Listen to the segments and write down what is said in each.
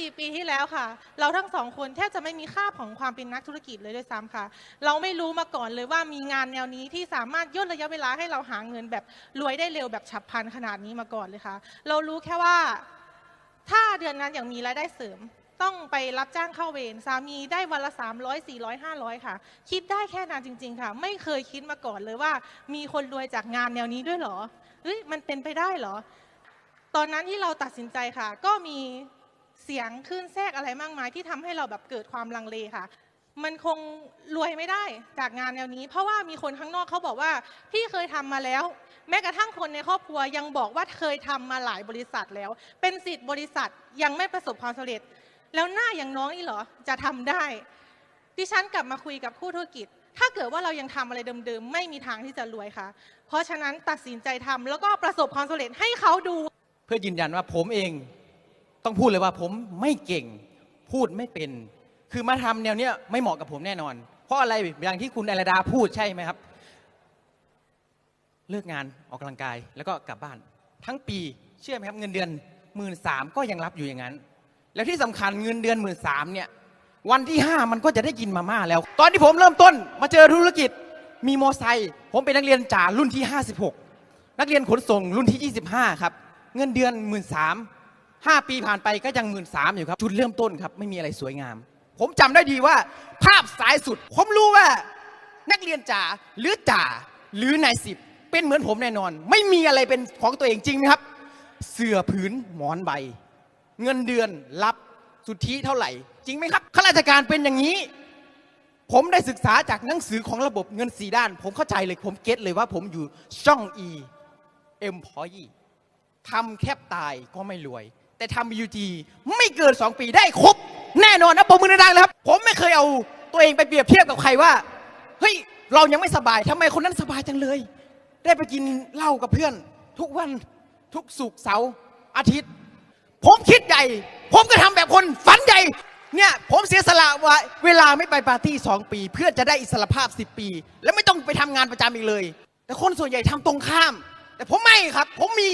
4 ปีที่แล้วค่ะ เราทั้งสองคนแทบจะไม่มีค่าของความเป็นนักธุรกิจเลยด้วยซ้ำค่ะ เราไม่รู้มาก่อนเลยว่ามีงานแนวนี้ที่สามารถย่นระยะเวลาให้เราหาเงินแบบรวยได้เร็วแบบฉับพลันขนาดนี้มาก่อนเลยค่ะ เรารู้แค่ว่าถ้าเดือนนั้นอย่างมีรายได้เสริม ต้องไปรับจ้างเข้าเวรสามีได้วันละ 300 400 500 ค่ะ คิดได้แค่นั้นจริง ๆ ค่ะ ไม่เคยคิดมาก่อนเลยว่า มีคนรวยจากงานแนวนี้ด้วยเหรอเฮ้ยมันเป็นไปได้เหรอ ตอนนั้นที่เราตัดสินใจค่ะ ก็มี เสียงคลื่นแทรกอะไรมากมายที่ทำให้เราแบบเกิดความลังเลค่ะ มันคงรวยไม่ได้จากงานแนวนี้ เพราะว่ามีคนข้างนอกเขาบอกว่าพี่เคยทำมาแล้ว แม้กระทั่งคนในครอบครัวยังบอกว่าเคยทำมาหลายบริษัทแล้ว เป็นสิทธิ์บริษัทยังไม่ประสบความสำเร็จ แล้วหน้าอย่างน้องนี่เหรอจะทำได้ดิฉันกลับมาคุยกับคู่ธุรกิจ ถ้าเกิดว่าเรายังทำอะไรเดิมๆ ไม่มีทางที่จะรวยค่ะ เพราะฉะนั้นตัดสินใจทำแล้วก็ประสบความสำเร็จให้เขาดู เพื่อยืนยันว่าผมเอง ต้องพูดเลยว่าผมไม่เก่ง พูดไม่เป็น คือมาทำแนวเนี้ยไม่เหมาะกับผมแน่นอน เพราะอะไรอย่างที่คุณอรดาพูดใช่ไหมครับ เลิกงานออกกำลังกายแล้วก็กลับบ้าน ทั้งปีเชื่อไหมครับเงินเดือนหมื่นสามก็ยังรับอยู่อย่างนั้น แล้วที่สำคัญเงินเดือนหมื่นสามเนี่ยวันที่ห้ามันก็จะได้กินมาม่าแล้ว ตอนที่ผมเริ่มต้น มาเจอธุรกิจ มีมอไซค์ผมเป็นนักเรียนจ่ารุ่นที่ 56 นักเรียนขนส่งรุ่นที่ 25 ครับ เงินเดือนหมื่น สามห้าปีผ่านไปก็ยังหมื่นสามอยู่ครับจุดเริ่มต้นครับไม่มีอะไรสวยงาม ผมจำได้ดีว่า ภาพสายสุด ผมรู้ว่า นักเรียนจ่าหรือจ่าหรือนายสิบเป็นเหมือนผมแน่นอน ไม่มีอะไรเป็นของตัวเองจริงไหมครับ เสื้อผืนหมอนใบ เงินเดือนรับสุทธิเท่าไหร่ จริงไหมครับข้าราชการเป็นอย่างนี้ ผมได้ศึกษาจากหนังสือของระบบเงินสีด้าน ผมเข้าใจเลยผมเก็ตเลยว่าผมอยู่ช่อง E employee ทำแคบตายก็ไม่รวย แต่ทำ UG ไม่เกิน 2 ปีได้ครบ แน่นอนนะปมมือดังๆเลยครับ ผมไม่เคยเอาตัวเองไปเปรียบเทียบกับใครว่า เฮ้ย เรายังไม่สบายทำไมคนนั้นสบายจังเลย ได้ไปกินเหล้ากับเพื่อน ทุกวันทุกสุกเสาร์อาทิตย์ ผมคิดใหญ่ ผมก็ทำแบบคนฝันใหญ่เนี่ยผมเสียสละว่าเวลาไม่ไปปาร์ตี้สองปี เพื่อจะได้อิสรภาพ 10 ปี แล้วไม่ต้องไปทำงานประจำอีกเลย แต่คนส่วนใหญ่ทำตรงข้าม แต่ผมไม่ครับ ผมมี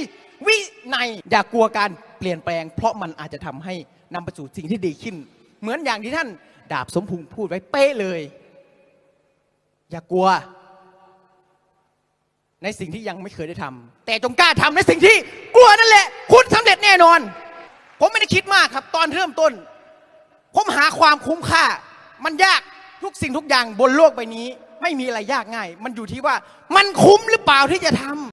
วินัยอย่ากลัวการเปลี่ยนแปลง เพราะมันอาจจะทำให้นำไปสู่สิ่งที่ดีขึ้น เหมือนอย่างที่ท่าน ดาบสมพงษ์พูดไว้เป๊ะเลย อย่ากลัว ในสิ่งที่ยังไม่เคยได้ทำแต่จงกล้าทำในสิ่งที่กลัวนั่นแหละ คุณสำเร็จแน่นอน ผมไม่ได้คิดมากครับ ตอนเริ่มต้น ผมหาความคุ้มค่า มันยากทุกสิ่งทุกอย่างบนโลกใบนี้ ไม่มีอะไรยากง่าย มันอยู่ที่ว่ามันคุ้มหรือเปล่าที่จะทำ